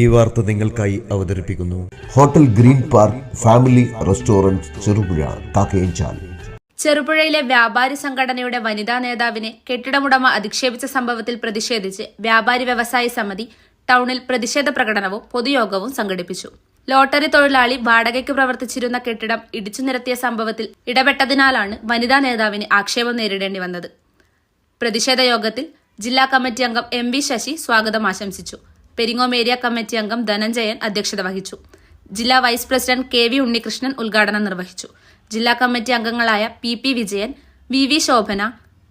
ഈ വാർത്ത നിങ്ങൾക്കായി അവതരിപ്പിക്കുന്നു. Hotel green park family restaurant Cherupuzha Kakkayanchal. ചെറുപുഴയിലെ വ്യാപാരി സംഘടനയുടെ വനിതാ നേതാവിനെ കെട്ടിടമുടമ അധിക്ഷേപിച്ച സംഭവത്തിൽ പ്രതിഷേധിച്ച് വ്യാപാരി വ്യവസായ സമിതി ടൗണിൽ പ്രതിഷേധ പ്രകടനവും പൊതുയോഗവും സംഘടിപ്പിച്ചു. ലോട്ടറി തൊഴിലാളി വാടകയ്ക്ക് പ്രവർത്തിച്ചിരുന്ന കെട്ടിടം ഇടിച്ചു നിരത്തിയ സംഭവത്തിൽ ഇടപെട്ടതിനാലാണ് വനിതാ നേതാവിന് ആക്ഷേപം നേരിടേണ്ടി വന്നത്. പ്രതിഷേധ യോഗത്തിൽ ജില്ലാ കമ്മിറ്റി അംഗം എം വി ശശി സ്വാഗതം ആശംസിച്ചു. പെരിങ്ങോം ഏരിയ കമ്മിറ്റി അംഗം ധനഞ്ജയൻ അധ്യക്ഷത വഹിച്ചു. ജില്ലാ vice president K V Unnikrishnan ഉദ്ഘാടനം നിർവഹിച്ചു. ജില്ലാ കമ്മിറ്റി അംഗങ്ങളായ P P Vijayan V V Shobhana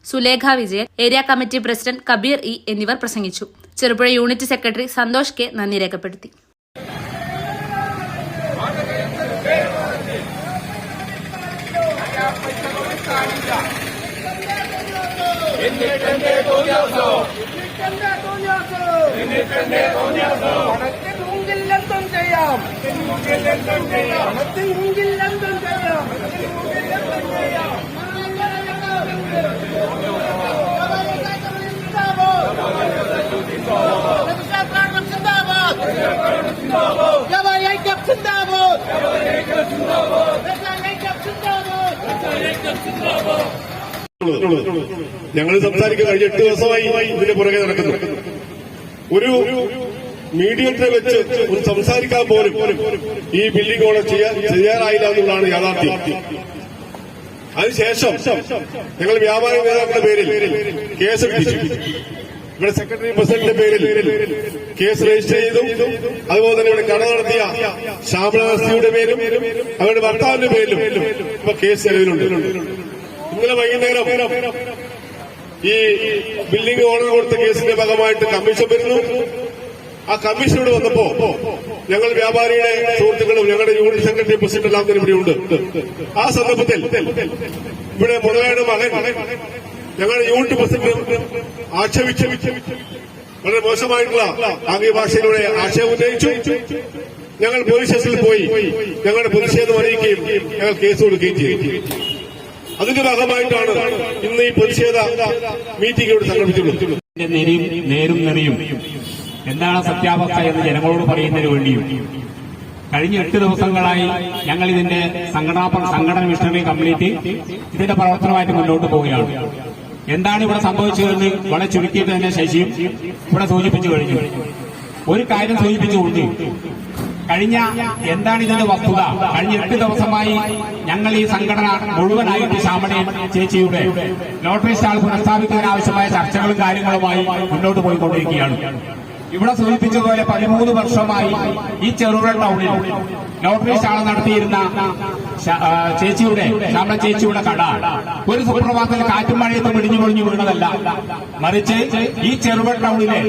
Sulekha Vijayan area committee president Kabeer E എന്നിവർ പ്രസംഗിച്ചു. Cherupuzha unit secretary Santhosh K നന്ദി രേഖപ്പെടുത്തി. പണത്തിന് എന്തും ചെയ്യാം. ഞങ്ങൾ സംസാരിക്കുന്ന കഴിഞ്ഞ എട്ട് ദിവസമായി ഇതിന്റെ പുറകെ നടക്കുന്നു. ഒരു മീഡിയത്തെ വെച്ച് ഒന്ന് സംസാരിക്കാൻ പോലും ഈ ബില്ലിംഗ് ഓണർ ചെയ്യാറായില്ല എന്നുള്ളതാണ് യാഥാർത്ഥ്യം. അതിനുശേഷം ഞങ്ങൾ വ്യാപാര നേതാക്കളുടെ പേരിൽ കേസ് പിടിച്ചു. ഇവിടെ സെക്രട്ടറി പ്രസിഡന്റിന്റെ പേരിൽ കേസ് രജിസ്റ്റർ ചെയ്തു. അതുപോലെ തന്നെ ഇവിടെ കട നടത്തിയ ശ്യാമളാസിയുടെ പേരും അവരുടെ ഭർത്താവിന്റെ പേരിലും ഇപ്പൊ കേസ് നിലവിലുണ്ട്. ഇന്നലെ വൈകുന്നേരം ഈ ബിൽഡിംഗ് ഓണർ കൊടുത്ത കേസിന്റെ ഭാഗമായിട്ട് കമ്മീഷൻ വരുന്നു. ആ കമ്മീഷൻ ഇവിടെ വന്നപ്പോ ഞങ്ങൾ വ്യാപാരിയുടെ സുഹൃത്തുക്കളും ഞങ്ങളുടെ യൂണിറ്റ് സെക്രട്ടറി പ്രസിഡന്റ് എല്ലാം തന്നെ ഇവിടെ ഉണ്ട് ആ സന്ദർഭത്തിൽ ഇവിടെ മുതലായുടെ മകൻ ഞങ്ങളുടെ യൂണിറ്റ് പ്രസിഡന്റ് ആക്ഷേപിച്ച. വളരെ മോശമായിട്ടുള്ള ആംഗ്യ ഭാഷയിലൂടെ ആശയം ഉന്നയിച്ചു. ഞങ്ങൾ പോലീസ് സ്റ്റേഷനിൽ പോയി ഞങ്ങളുടെ പ്രതിഷേധം അറിയിക്കുകയും ഞങ്ങൾ കേസ് കൊടുക്കുകയും ചെയ്തു. അതിന്റെ ഭാഗമായിട്ടാണ് ഇന്ന് ഈ പ്രതിഷേധ മീറ്റിംഗ് ഇവിടെ സംഘടിപ്പിച്ചിട്ടുള്ളത്. നേരും നെറിയും എന്താണ് സത്യാവസ്ഥ എന്ന് ജനങ്ങളോട് പറയുന്നതിന് വേണ്ടിയും കഴിഞ്ഞ എട്ട് ദിവസങ്ങളായി ഞങ്ങൾ ഇതിന്റെ സംഘടനാ സംഘടന മിഷണറി കംപ്ലീറ്റ് ഇതിന്റെ പ്രവർത്തനമായിട്ട് മുന്നോട്ട് പോവുകയാണ്. എന്താണ് ഇവിടെ സംഭവിച്ചതെന്ന് വളരെ ചുരുക്കിയിട്ട് തന്നെ ശശിയും ഇവിടെ സൂചിപ്പിച്ചു കഴിഞ്ഞു. ഒരു കാര്യം സൂചിപ്പിച്ചുകൊണ്ട് കഴിഞ്ഞ എന്താണ് ഇതിന്റെ വസ്തുത? കഴിഞ്ഞ എട്ട് ദിവസമായി ഞങ്ങൾ ഈ സംഘടന മുഴുവനായിട്ട് ശാമണി ചേച്ചിയുടെ ലോട്ടറി സ്റ്റാൾ പുനഃസ്ഥാപിക്കുന്നതിനാവശ്യമായ ചർച്ചകളും കാര്യങ്ങളുമായി മുന്നോട്ട് പോയിക്കൊണ്ടിരിക്കുകയാണ്. ഇവിടെ സൂചിപ്പിച്ചതുപോലെ പതിമൂന്ന് വർഷമായി ഈ ചെറുപുഴ ടൗണിൽ നോട്ടറി ശാല നടത്തിയിരുന്ന ചേച്ചിയുടെ നമ്മുടെ ചേച്ചിയുടെ കട. ഒരു സുപ്രഭാതത്തിൽ കാറ്റും മഴയത്ത് പിടിഞ്ഞു പൊളിഞ്ഞു വീണതല്ല. മറിച്ച് ഈ ചെറുപുഴ ടൗണിലെ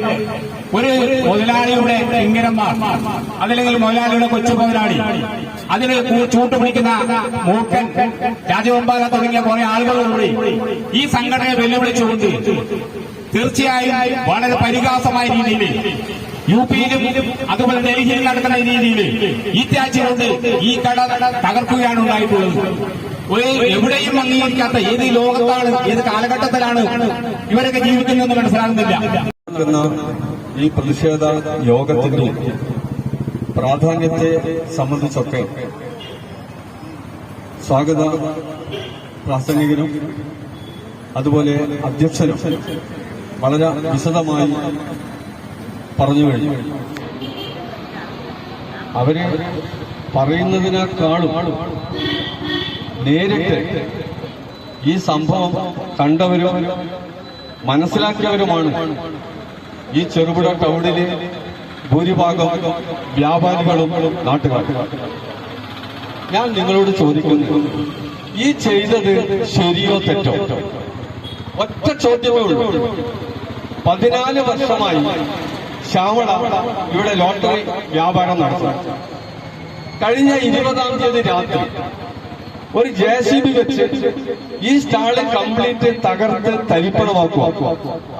ഒരു മുതലാളിയുടെ കിങ്കരന്മാർ അതല്ലെങ്കിൽ മുതലാളിയുടെ കൊച്ചു മുതലാളി അതിന് ചൂട്ട് ചൂട്ടുപിടിക്കുന്ന മൂക്കൻ രാജവമ്പാല തുടങ്ങിയ കുറെ ആളുകളോടുകൂടി ഈ സംഘടനയെ വെല്ലുവിളിച്ചുകൊണ്ട് തീർച്ചയായും വളരെ പരിഹാസമായ രീതിയിൽ യു പിയിലും അതുപോലെ ഡൽഹിയിൽ നടക്കുന്ന രീതിയിൽ ഈ കൊണ്ട് ഈ കട തകർക്കുകയാണ് ഉണ്ടായിട്ടുള്ളത്. ഒരു എവിടെയും അംഗീകരിക്കാത്ത ഏത് ലോകത്താണ് ഏത് കാലഘട്ടത്തിലാണ് ഇവരൊക്കെ ജീവിക്കുന്നതെന്ന് മനസ്സിലാകുന്നില്ല. ഈ പ്രതിഷേധ യോഗത്തിന്റെ പ്രാധാന്യത്തെ സംബന്ധിച്ചൊക്കെ സ്വാഗത പ്രാസംഗികനും അതുപോലെ അധ്യക്ഷനും വളരെ വിശദമായി പറഞ്ഞു കഴിഞ്ഞു. അവർ പറയുന്നതിനേക്കാളും നേരിട്ട് ഈ സംഭവം കണ്ടവരും മനസ്സിലാക്കിയവരുമാണ് ഈ ചെറുപുഴ ടൗണിലെ ഭൂരിഭാഗം വ്യാപാരികളും നാട്ടുകാരും. ഞാൻ നിങ്ങളോട് ചോദിക്കുന്നു ഈ ചെയ്തത് ശരിയോ തെറ്റോ? ഒറ്റ ചോദ്യമേ ഉള്ളൂ. പതിനാല് വർഷമായി ശ്യാമള ഇവിടെ ലോട്ടറി വ്യാപാരം നടത്തുന്നു. കഴിഞ്ഞ ഇരുപതാം തീയതി രാത്രി ഒരു ജെ സി ബി വെച്ച് ഈ സ്റ്റാൾ കംപ്ലീറ്റ് തകർത്ത് തരിപ്പണമാക്കുക.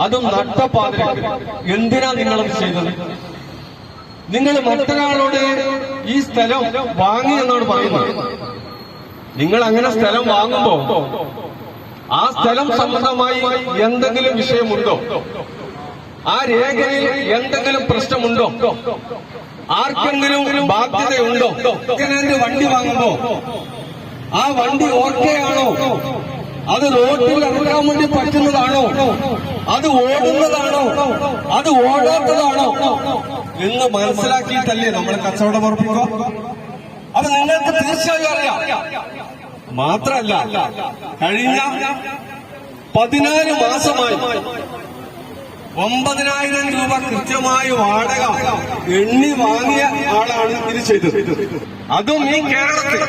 അതും നട്ടപ്പാതിരക്ക്. എന്തിനാ നിങ്ങളത് ചെയ്തത്? നിങ്ങൾ മറ്റൊരാളോട് ഈ സ്ഥലം വാങ്ങി എന്നാണ് പറയുന്നത്. നിങ്ങൾ അങ്ങനെ സ്ഥലം വാങ്ങുമ്പോ ആ സ്ഥലം സംബന്ധമായി എന്തെങ്കിലും വിഷയമുണ്ടോ? ആ രേഖയിൽ എന്തെങ്കിലും പ്രശ്നമുണ്ടോ? ആർക്കെങ്കിലും ബാധ്യതയുണ്ടോ? വണ്ടി വാങ്ങുമ്പോ? ആ വണ്ടി ഓർക്കെയാണോ അത് റോഡിൽ ഇറക്കാൻ വേണ്ടി പറ്റുന്നതാണോ? അത് ഓടുന്നതാണോ? അത് ഓടാത്തതാണോ? എന്ന് മനസ്സിലാക്കിയിട്ടല്ലേ നമ്മൾ കച്ചവടം ഉറപ്പിക്കുക? അത് നിങ്ങൾക്ക് തീർച്ചയായും അറിയാം. മാത്രല്ല കഴിഞ്ഞ പതിനാല് മാസമായി ഒമ്പതിനായിരം രൂപ കൃത്യമായി വാടക എണ്ണി വാങ്ങിയ ആളാണ് ഇത് ചെയ്തത്. അതും ഈ കേരളത്തിൽ.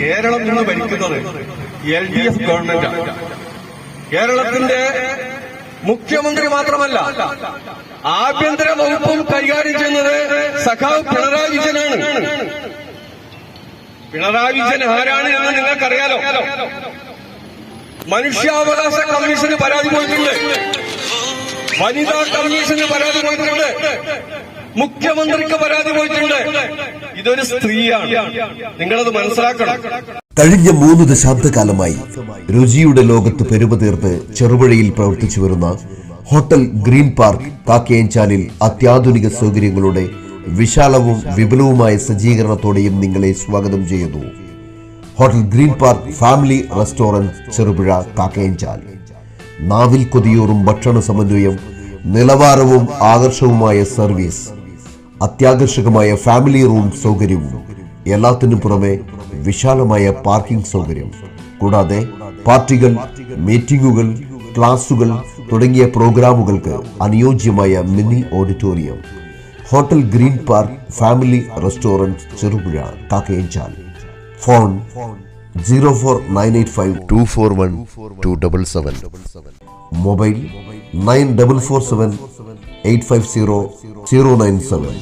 കേരളം ഇന്ന് ഭരിക്കുന്നത് എൽ ഡി എഫ് ഗവൺമെന്റാണ് കേരളത്തിന്റെ മുഖ്യമന്ത്രി മാത്രമല്ല ആഭ്യന്തര വകുപ്പും കൈകാര്യം ചെയ്യുന്നത് സഖാവ് പിണറായി വിജയനാണ്. പിണറായി വിജയൻ ആരാണ് എന്ന് നിങ്ങൾക്കറിയാലോ? മനുഷ്യാവകാശ കമ്മീഷന് പരാതി പോയിട്ടുണ്ട്. വനിതാ കമ്മീഷന് പരാതി പോയിട്ടുണ്ട്. മുഖ്യമന്ത്രിക്ക് പരാതി പോയിട്ടുണ്ട്. ഇതൊരു സ്ത്രീയാണ്. നിങ്ങളത് മനസ്സിലാക്കണം. കഴിഞ്ഞ മൂന്ന് ദശാബ്ദകാലമായി രുചിയുടെ ലോകത്ത് പെരുമതീർത്ത് ചെറുപുഴയിൽ പ്രവർത്തിച്ചു വരുന്ന ഹോട്ടൽ ഗ്രീൻ പാർക്ക് കാക്കയഞ്ചാലിൽ അത്യാധുനിക സൗകര്യങ്ങളുടെ വിശാലവും വിപുലവുമായ സജ്ജീകരണത്തോടെയും നിങ്ങളെ സ്വാഗതം ചെയ്യുന്നു. Hotel green park family restaurant Cherupuzha Kakkayanchal. നാവിൽ കൊതിയൂറും ഭക്ഷണ സമന്വയം നിലവാരവും ആകർഷവുമായ സർവീസ് അത്യാകർഷകമായ ഫാമിലി റൂം സൗകര്യവും എല്ലാത്തിനും പുറമെ വിശാലമായ പാർക്കിംഗ് സൗകര്യം. കൂടാതെ പാർട്ടികൾ മീറ്റിംഗുകൾ ക്ലാസുകൾ തുടങ്ങിയ പ്രോഗ്രാമുകൾക്ക് അനുയോജ്യമായ mini auditorium. hotel green park family restaurant Cherupuzha Kakkayanchal phone zero four nine eight five two four one two double seven mobile nine double four seven eight five zero zero nine seven